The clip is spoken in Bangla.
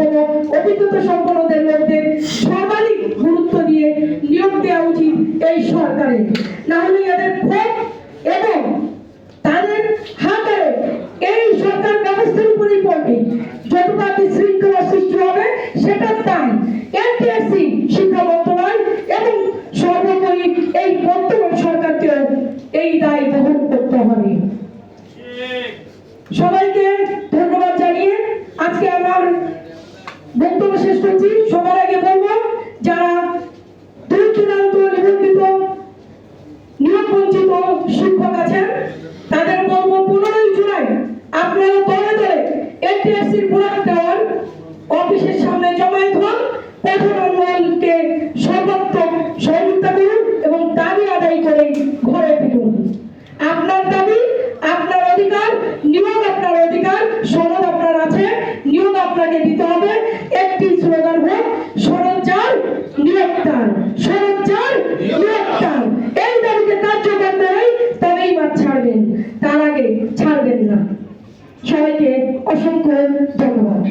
সম্পন্ন অভিজ্ঞতা সম্পন্নদের লোকদের সর্বাধিক গুরুত্ব দিয়ে নিয়োগ দেওয়া উচিত এই সরকারের না হলে এদের ক্ষোভ এবং তাদের হাতে এই সরকার ব্যবস্থার উপরেই পড়বে। যতটা বিশৃঙ্খলা সৃষ্টি হবে সেটা তাই। এনটিএসসি শিক্ষা মন্ত্রণালয় এবং সর্বোপরি এই বর্তমান সরকারকেও এই দায় বহন করতে হবে। সবাইকে প্রধান উন্নয়নকে সর্বাত্মক সহযোগিতা করুন এবং দাবি আদায় করে ঘরে ফিরুন। আপনার দাবি, আপনার অধিকার, নিয়োগ আপনার অধিকার, সনদ আপনার আছে, নিয়োগ আপনাকে দিতে হবে। একটি স্লোগান হোক সরঞ্জার নিয়োগদান সরঞ্জার নিয়োগদান এই দাবিকে কার্যকর করেই তবেই মাঠ ছাড়বেন। তার আগে ছাড়বেন না। সবাইকে অসংখ্য ধন্যবাদ।